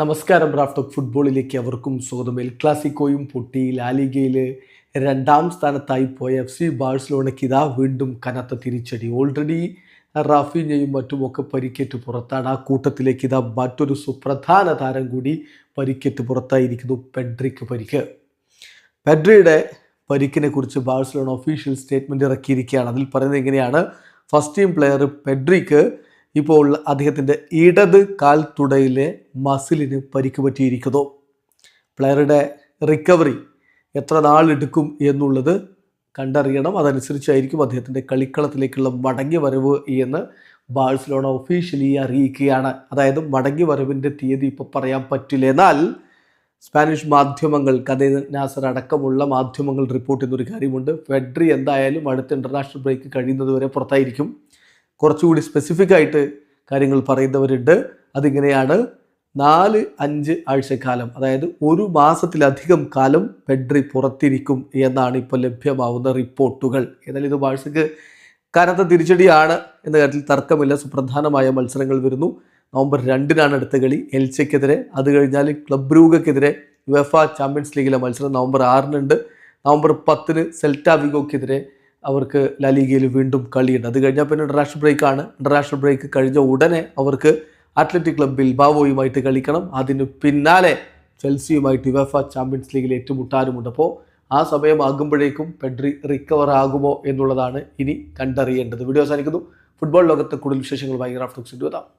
നമസ്കാരം raft of ഫുട്ബോളിലേക്ക് അവർക്കും സ്വാഗതം. എൽ ക്ലാസിക്കോയും പൊട്ടി ലാലിഗയിൽ രണ്ടാം സ്ഥാനത്തായി പോയ എഫ് സി ബാഴ്സലോണയ്ക്ക് ഇതാ വീണ്ടും കനത്ത തിരിച്ചടി. ഓൾറെഡി റാഫിനെയും മറ്റുമൊക്കെ പരിക്കേറ്റ് പുറത്താണ്. ആ കൂട്ടത്തിലേക്ക് ഇതാ മറ്റൊരു സുപ്രധാന താരം കൂടി പരിക്കേറ്റ് പുറത്തായിരിക്കുന്നു പെഡ്രിക്ക് പരിക്ക്. പെഡ്രിയുടെ പരിക്കിനെ കുറിച്ച് ബാഴ്സലോണ ഒഫീഷ്യൽ സ്റ്റേറ്റ്മെന്റ് ഇറക്കിയിരിക്കുകയാണ്. അതിൽ പറയുന്നത് എങ്ങനെയാണ് ഫസ്റ്റ് ടീം പ്ലെയർ പെഡ്രിക്ക് ഇപ്പോൾ അദ്ദേഹത്തിന്റെ ഇടത് കാൽ തുടയിലെ മസിലിന് പരിക്ക് പറ്റിയിരിക്കുന്നു. പ്ലെയറുടെ റിക്കവറി എത്ര നാളെടുക്കും എന്നുള്ളത് കണ്ടറിയണം. അതനുസരിച്ചായിരിക്കും അദ്ദേഹത്തിന്റെ കളിക്കളത്തിലേക്കുള്ള മടങ്ങി വരവ് എന്ന് ബാഴ്സലോണ ഒഫീഷ്യലി അറിയിക്കുകയാണ്. അതായത് മടങ്ങി വരവിന്റെ തീയതി ഇപ്പോൾ പറയാൻ പറ്റില്ല. എന്നാൽ സ്പാനിഷ് മാധ്യമങ്ങൾ കഥ നാസർ അടക്കമുള്ള മാധ്യമങ്ങൾ റിപ്പോർട്ട് ചെയ്യുന്നൊരു കാര്യമുണ്ട്. ഫെഡ്രി എന്തായാലും അടുത്ത ഇന്റർനാഷണൽ ബ്രേക്ക് കഴിയുന്നത് വരെ പുറത്തായിരിക്കും. കുറച്ചുകൂടി സ്പെസിഫിക് ആയിട്ട് കാര്യങ്ങൾ പറയുന്നവരുണ്ട്. അതിങ്ങനെയാണ് നാല് അഞ്ച് ആഴ്ചക്കാലം അതായത് ഒരു മാസത്തിലധികം കാലം പെഡ്രി പുറത്തിരിക്കും എന്നാണ് ഇപ്പോൾ ലഭ്യമാവുന്ന റിപ്പോർട്ടുകൾ. ഏതായാലും ഇത് ബാഴ്സക്ക് കനത്ത തിരിച്ചടിയാണ് എന്ന കാര്യത്തിൽ തർക്കമില്ല. സുപ്രധാനമായ മത്സരങ്ങൾ വരുന്നു. നവംബർ രണ്ടിനാണ് അടുത്ത കളി എൽച്ചയ്ക്കെതിരെ. അത് കഴിഞ്ഞാൽ ക്ലബ് രൂഗക്കെതിരെ യുഎഫ ചാമ്പ്യൻസ് ലീഗിലെ മത്സരം നവംബർ ആറിനുണ്ട്. നവംബർ പത്തിന് സെൽറ്റ വിഗോക്കെതിരെ അവർക്ക് ലാലീഗയിൽ വീണ്ടും കളിയുണ്ട്. അത് കഴിഞ്ഞാൽ പിന്നെ ഇന്റർനാഷണൽ ബ്രേക്കാണ് ഇന്റർനാഷണൽ ബ്രേക്ക് കഴിഞ്ഞ ഉടനെ അവർക്ക് അത്ലറ്റിക് ക്ലബ് ബാവോയുമായിട്ട് കളിക്കണം. അതിന് പിന്നാലെ ചെൽസിയുമായിട്ട് യുവഫ ചാമ്പ്യൻസ് ലീഗിൽ ഏറ്റുമുട്ടാനുമുണ്ട്. അപ്പോൾ ആ സമയമാകുമ്പോഴേക്കും പെഡ്രി റിക്കവർ ആകുമോ എന്നുള്ളതാണ് ഇനി കണ്ടറിയേണ്ടത്. വീഡിയോ അവസാനിക്കുന്നു. ഫുട്ബോൾ ലോകത്തെ കൂടുതൽ വിശേഷങ്ങളുമായി റാഫ്റ്റോക്സ് എത്താം